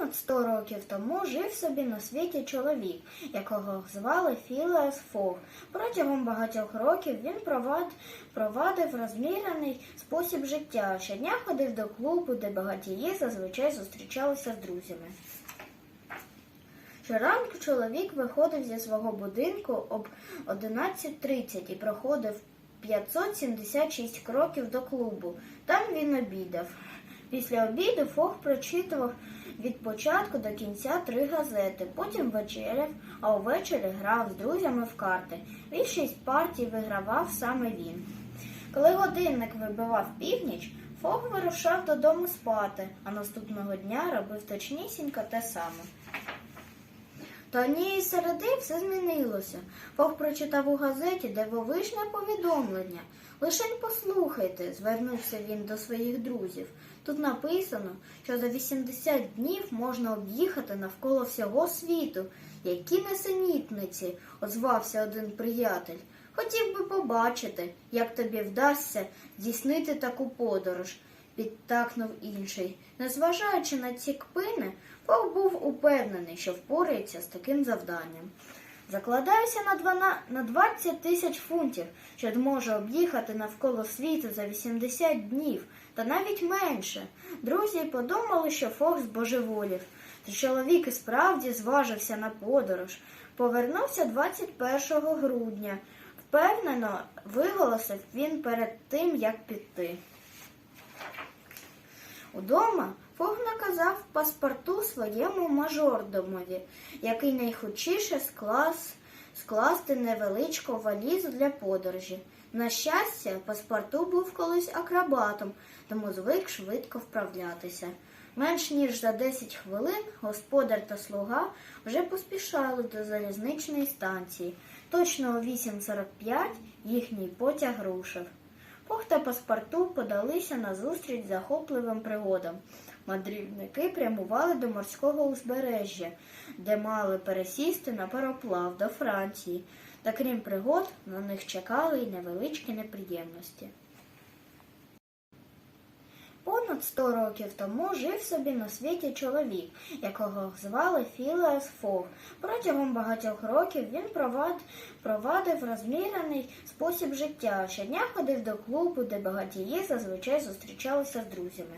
Понад 100 років тому жив собі на світі чоловік, якого звали Філеас Фог. Протягом багатьох років він провадив розмірений спосіб життя. Щодня ходив до клубу, де багатії зазвичай зустрічалися з друзями. Щоранку чоловік виходив зі свого будинку об 11.30 і проходив 576 кроків до клубу. Там він обідав. Після обіду Фог прочитував від початку до кінця три газети, потім вечеряв, а увечері грав з друзями в карти. Більшість партій вигравав саме він. Коли годинник вибивав північ, Фог вирушав додому спати, а наступного дня робив точнісінько те саме. Та однієї середи все змінилося. Фог прочитав у газеті дивовижне повідомлення. Лишень послухайте, звернувся він до своїх друзів. Тут написано, що за 80 днів можна об'їхати навколо всього світу. Які несенітниці, озвався один приятель. Хотів би побачити, як тобі вдасться здійснити таку подорож, підтакнув інший. Незважаючи на ці кпини, Фог був упевнений, що впорається з таким завданням. Закладаюся на 12 на 20 тисяч фунтів, що зможе об'їхати навколо світу за 80 днів, та навіть менше. Друзі подумали, що Фог збожеволів. Та чоловік і справді зважився на подорож. Повернувся 21 грудня. Впевнено виголосив він перед тим, як піти. Удома Фог наказав паспорту своєму мажордомові, який найхутчіше склас, скласти невеличку валізу для подорожі. На щастя, паспорту був колись акробатом, тому звик швидко вправлятися. Менш ніж за 10 хвилин господар та слуга вже поспішали до залізничної станції. Точно о 8.45 їхній потяг рушив. Фог та паспорту подалися на зустріч захопливим пригодам. Мандрівники прямували до морського узбережжя, де мали пересісти на пароплав до Франції. Та крім пригод, на них чекали й невеличкі неприємності. Понад 100 років тому жив собі на світі чоловік, якого звали Філеас Фог. Протягом багатьох років він провад... провадив розмірений спосіб життя. Щодня ходив до клубу, де багатії зазвичай зустрічалися з друзями.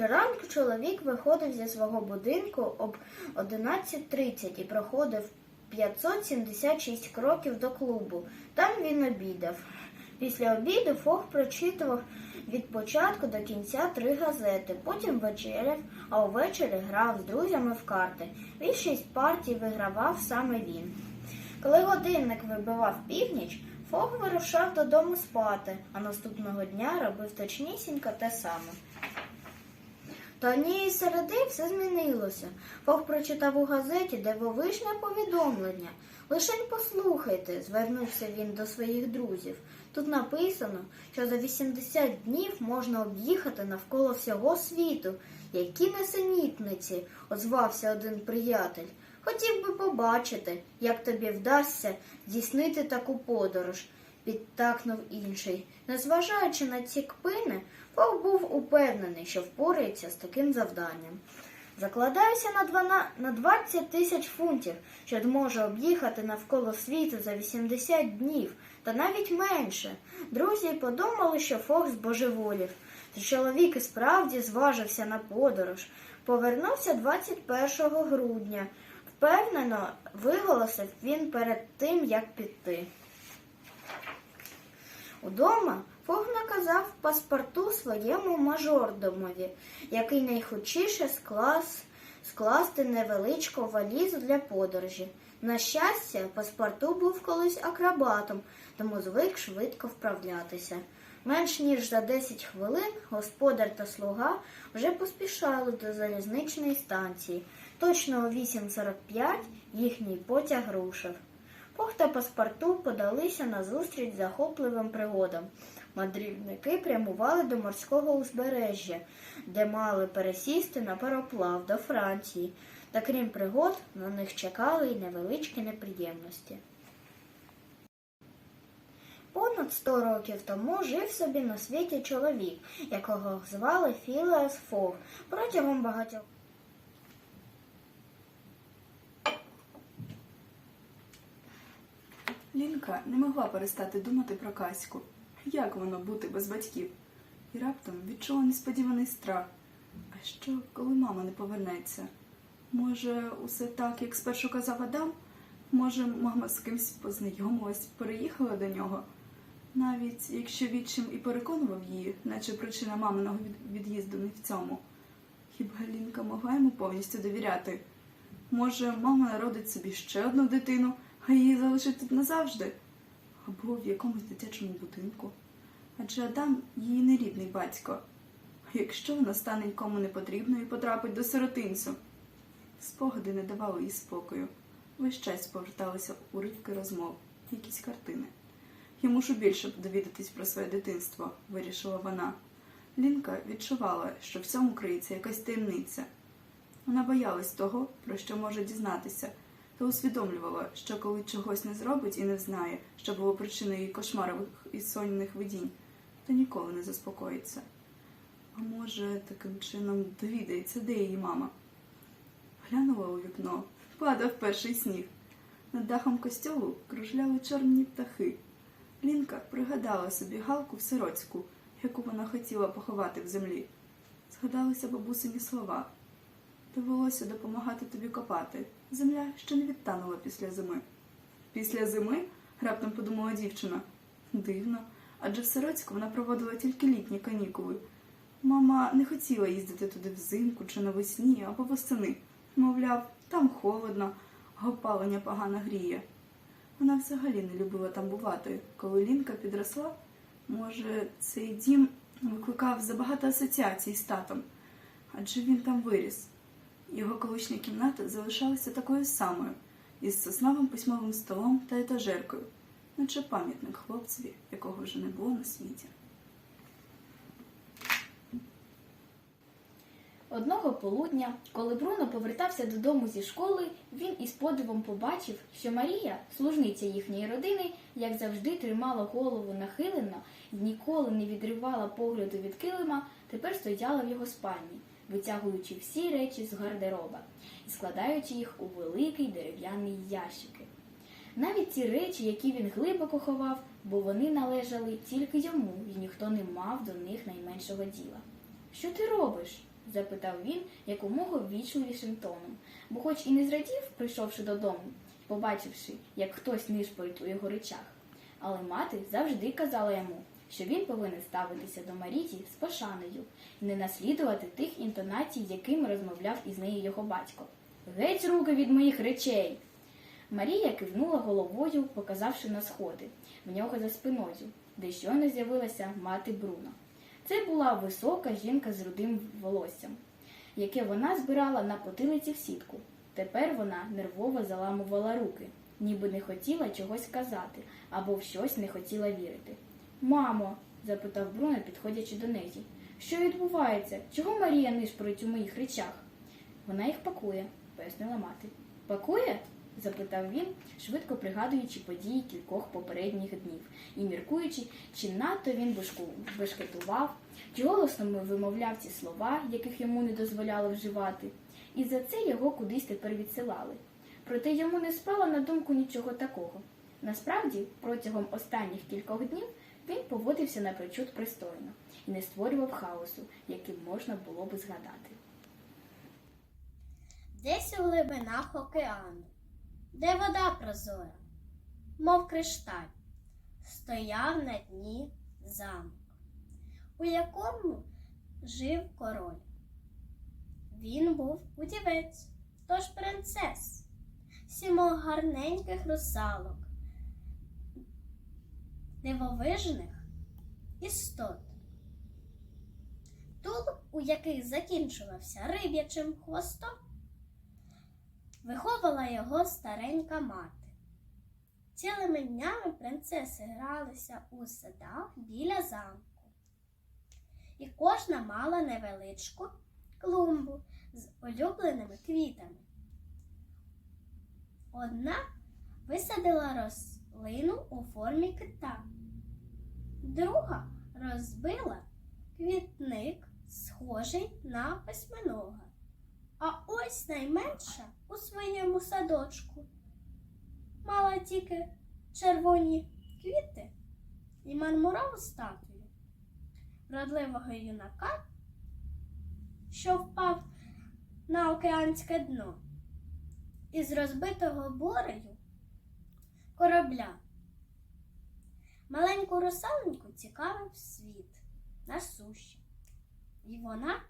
Щоранку чоловік виходив зі свого будинку об 11.30 і проходив 576 кроків до клубу. Там він обідав. Після обіду Фог прочитував від початку до кінця три газети, потім вечеряв, а увечері грав з друзями в карти. Більшість партій вигравав саме він. Коли годинник вибивав північ, Фог вирушав додому спати, а наступного дня робив точнісінько те саме. Та однієї середи все змінилося. Фог прочитав у газеті дивовижне повідомлення. Лишень послухайте, звернувся він до своїх друзів. Тут написано, що за 80 днів можна об'їхати навколо всього світу. Які несенітниці, озвався один приятель. Хотів би побачити, як тобі вдасться здійснити таку подорож, підтакнув інший. Незважаючи на ці кпини, Фог був упевнений, що впорається з таким завданням. Закладаюся на 12 на 20 тисяч фунтів, що зможе об'їхати навколо світу за 80 днів, та навіть менше. Друзі подумали, що Фог збожеволів. Та чоловік і справді зважився на подорож. Повернувся 21 грудня. Впевнено виголосив він перед тим, як піти. Удома Фог наказав паспорту своєму мажордомові, який найхутчіше склас, скласти невеличку валізу для подорожі. На щастя, паспорту був колись акробатом, тому звик швидко вправлятися. Менш ніж за 10 хвилин господар та слуга вже поспішали до залізничної станції. Точно о 8.45 їхній потяг рушив. Фог та паспорту подалися на зустріч захопливим пригодам. Мандрівники прямували до морського узбережжя, де мали пересісти на пароплав до Франції. Та крім пригод, на них чекали й невеличкі неприємності. Понад 100 років тому жив собі на світі чоловік, якого звали Філеас Фов. Протягом багатьох Лінка не могла перестати думати про Каську. Як воно бути без батьків? І раптом відчула несподіваний страх. А що, коли мама не повернеться? Може, усе так, як спершу казав Адам? Може, мама з кимсь познайомилась, переїхала до нього? Навіть якщо відчим і переконував її, наче причина маминого від'їзду не в цьому. Хіба Лінка могла йому повністю довіряти? Може, мама народить собі ще одну дитину, а її залишить тут назавжди? Або в якомусь дитячому будинку. Адже Адам її нерідний батько. А якщо вона стане нікому не потрібною і потрапить до сиротинцю? Спогади не давали їй спокою. Весь час поверталися уривки розмов, якісь картини. Я мушу більше довідатись про своє дитинство, вирішила вона. Лінка відчувала, що в цьому криється якась таємниця. Вона боялась того, про що може дізнатися, та усвідомлювала, що коли чогось не зробить і не знає, що було причиною її кошмарових і сонних видінь, то ніколи не заспокоїться. А може, таким чином довідається, де її мама. Глянула у вікно, падав перший сніг. Над дахом костьолу кружляли чорні птахи. Лінка пригадала собі галку в сироцьку, яку вона хотіла поховати в землі. Згадалися бабусині слова. Довелося допомагати тобі копати. Земля ще не відтанула після зими. Після зими? раптом подумала дівчина. Дивно, адже в Сироцьку вона проводила тільки літні канікули. Мама не хотіла їздити туди взимку чи навесні або восени. Мовляв, там холодно, а опалення погано гріє. Вона взагалі не любила там бувати. Коли Лінка підросла, може, цей дім викликав забагато асоціацій з татом, адже він там виріс. Його колишня кімната залишалася такою самою, із сосновим письмовим столом та етажеркою, наче пам'ятник хлопцеві, якого вже не було на світі. Одного полудня, коли Бруно повертався додому зі школи, він із подивом побачив, що Марія, служниця їхньої родини, як завжди тримала голову нахилено і ніколи не відривала погляду від килима, тепер стояла в його спальні, витягуючи всі речі з гардероба і складаючи їх у великий дерев'яний ящики. Навіть ті речі, які він глибоко ховав, бо вони належали тільки йому, і ніхто не мав до них найменшого діла. Що ти робиш? запитав він якомога ввічливішим тоном, бо хоч і не зрадів, прийшовши додому, побачивши, як хтось нишпорить у його речах. Але мати завжди казала йому, що він повинен ставитися до Марії з пошаною і не наслідувати тих інтонацій, якими розмовляв із нею його батько. Геть руки від моїх речей! Марія кивнула головою, показавши на сходи в нього за спиною, де щойно з'явилася мати Бруно. Це була висока жінка з рудим волоссям, яке вона збирала на потилиці в сітку. Тепер вона нервово заламувала руки, ніби не хотіла чогось казати або в щось не хотіла вірити. Мамо, запитав Бруно, підходячи до неї, що відбувається? Чого Марія нишпорить у моїх речах? Вона їх пакує, пояснила мати. Пакує? запитав він, швидко пригадуючи події кількох попередніх днів і міркуючи, чи надто він бешкетував, чи голосно вимовляв ці слова, яких йому не дозволяли вживати, і за це його кудись тепер відсилали. Проте йому не спало на думку нічого такого. Насправді, протягом останніх кількох днів він поводився напрочуд пристойно і не створював хаосу, яким можна було би згадати. Десь у глибинах океану, де вода прозора, мов кришталь, стояв на дні замок, у якому жив король. Він був удівець, тож принцес, сімох гарненьких русалок, дивовижних істот. Тулуб, у яких закінчувався риб'ячим хвостом, виховала його старенька мати. Цілими днями принцеси гралися у садах біля замку. І кожна мала невеличку клумбу з улюбленими квітами. Одна висадила рослину у формі кита, Друга розбила квітник, схожий на восьминога. А ось найменша у своєму садочку. Мала тільки червоні квіти і мармурову статую. Вродливого юнака, що впав на океанське дно. Із розбитого бурею корабля. Маленьку русаленьку цікавив світ на суші, і вона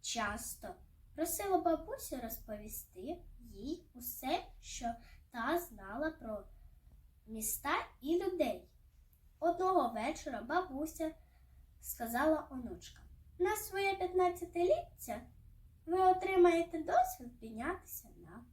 часто просила бабусю розповісти їй усе, що та знала про міста і людей. Одного вечора бабуся сказала онучка, на своє 15-ліття ви отримаєте досвід піднятися на